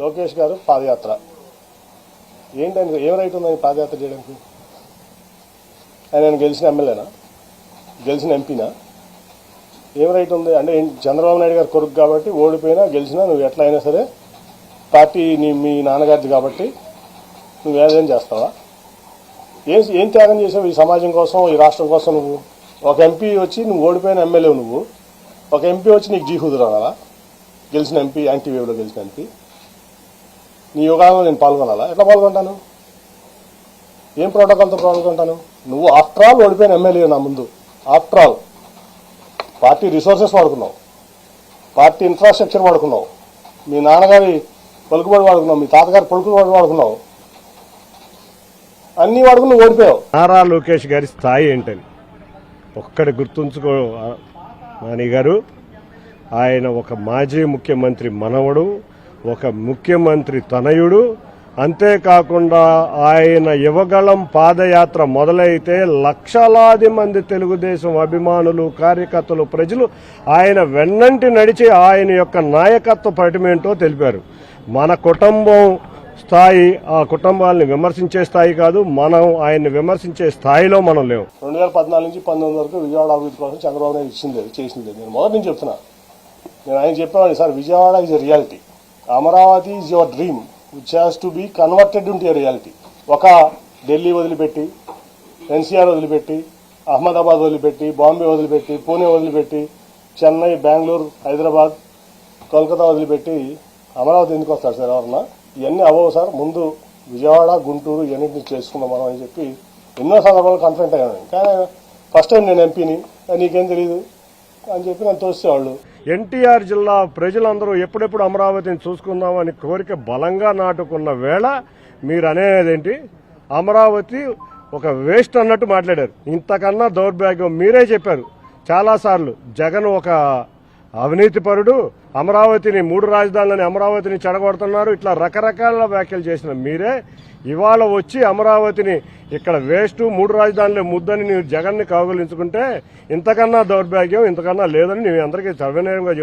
లోకేష్ గారు పాదయాత్ర. ఏంటని ఏం రైట్ ఉందని పాదయాత్ర చేయడానికి? ఆయన ఆయన గెలిచిన ఎమ్మెల్యేనా? గెలిచిన ఎంపీనా? ఏం రైట్ ఉంది? అంటే చంద్రబాబు నాయుడు గారు కొడుకు కాబట్టి ఓడిపోయినా గెలిచినా నువ్వు ఎట్లా అయినా సరే పార్టీ నీ మీ నాన్నగారిది కాబట్టి నువ్వు ఏదైనా చేస్తావా? ఏం ఏం త్యాగం చేసావు ఈ సమాజం కోసం ఈ రాష్ట్రం కోసం నువ్వు? ఒక ఎంపీ వచ్చి నువ్వు ఓడిపోయిన ఎమ్మెల్యే నువ్వు. ఒక ఎంపీ వచ్చి నీకు జీహుదురు గెలిచిన ఎంపీ యాంటీవీలో గెలిచిన ఎంపీ. నీ యోగాలో నేను పాల్గొనాలా? ఎట్లా పాల్గొంటాను? ఏం ప్రోటోకాల్తో పాల్గొంటాను? నువ్వు ఆఫ్టర్ ఆల్ ఓడిపోయిన ఎమ్మెల్యే నా ముందు. ఆఫ్టర్ ఆల్ పార్టీ రిసోర్సెస్ వాడుకున్నావు. పార్టీ ఇన్ఫ్రాస్ట్రక్చర్ వాడుకున్నావు. మీ నాన్నగారి పలుకుబడి వాడుకున్నావు. మీ తాతగారి పలుకుబడి వాడుకున్నావు. అన్ని వాడుకుని నువ్వు ఓడిపోయావు. నారా లోకేష్ గారి స్థాయి ఏంటని? ఒక్కటి గుర్తుంచుకో నాని గారు. ఆయన ఒక మాజీ ముఖ్యమంత్రి మనవడు. ఒక ముఖ్యమంత్రి తనయుడు. అంతేకాకుండా ఆయన యువగళం పాదయాత్ర మొదలైతే లక్షలాది మంది తెలుగుదేశం అభిమానులు కార్యకర్తలు ప్రజలు ఆయన వెన్నంటి నడిచి ఆయన యొక్క నాయకత్వ పటిమేంటో తెలిపారు. మన కుటుంబం స్థాయి ఆ కుటుంబాలని విమర్శించే స్థాయి కాదు మనం ఆయన్ని విమర్శించే స్థాయిలో మనం లేవు రెండు వేల పద్నాలుగు నుంచి పంతొమ్మిది వరకు విజయవాడ అభివృద్ధి కోసం చంద్రబాబు నాయుడు ఇచ్చింది చేసింది. నేను మొదటి నుంచి చెప్తున్నా. నేను ఆయన చెప్పేవాడిని sir Vijayawada is reality Amaravati is your dream which has to be converted into reality ఒక ఢిల్లీ వదిలిపెట్టి ఎన్సీఆర్ వదిలిపెట్టి అహ్మదాబాద్ వదిలిపెట్టి బాంబే వదిలిపెట్టి పూణే వదిలిపెట్టి చెన్నై బెంగళూరు హైదరాబాద్ కోల్కతా వదిలిపెట్టి అమరావతి ఎందుకు వస్తారు సార్ ఎవరన్నా? ఇవన్నీ అవ్వవు సార్. ముందు విజయవాడ గుంటూరు ఇవన్నింటిని చేసుకుందాం మనం అని చెప్పి ఎన్నో సందర్భాలు కన్ఫరెంట్ అయ్యాను కానీ ఫస్ట్ టైం నేను ఎంపీని నీకేం తెలియదు అని చెప్పి నన్ను తోసేవాళ్ళు. ఎన్టీఆర్ జిల్లా ప్రజలందరూ ఎప్పుడెప్పుడు అమరావతిని చూసుకుందామని కోరిక బలంగా నాటుకున్న వేళ మీరు అనేదేంటి అమరావతి ఒక వేస్ట్ అన్నట్టు మాట్లాడారు. ఇంతకన్నా దౌర్భాగ్యం మీరే చెప్పారు. చాలాసార్లు జగన్ ఒక అవినీతిపరుడు అమరావతిని మూడు రాజధానులని అమరావతిని చెడగొడుతున్నారు ఇట్లా రకరకాల వ్యాఖ్యలు చేసిన మీరే ఇవాళ వచ్చి అమరావతిని ఇక్కడ వేస్ట్ మూడు రాజధానులే ముద్దని నీవు జగన్ని కౌగులించుకుంటే ఇంతకన్నా దౌర్భాగ్యం ఇంతకన్నా లేదని నేను అందరికీ సర్వనీయంగా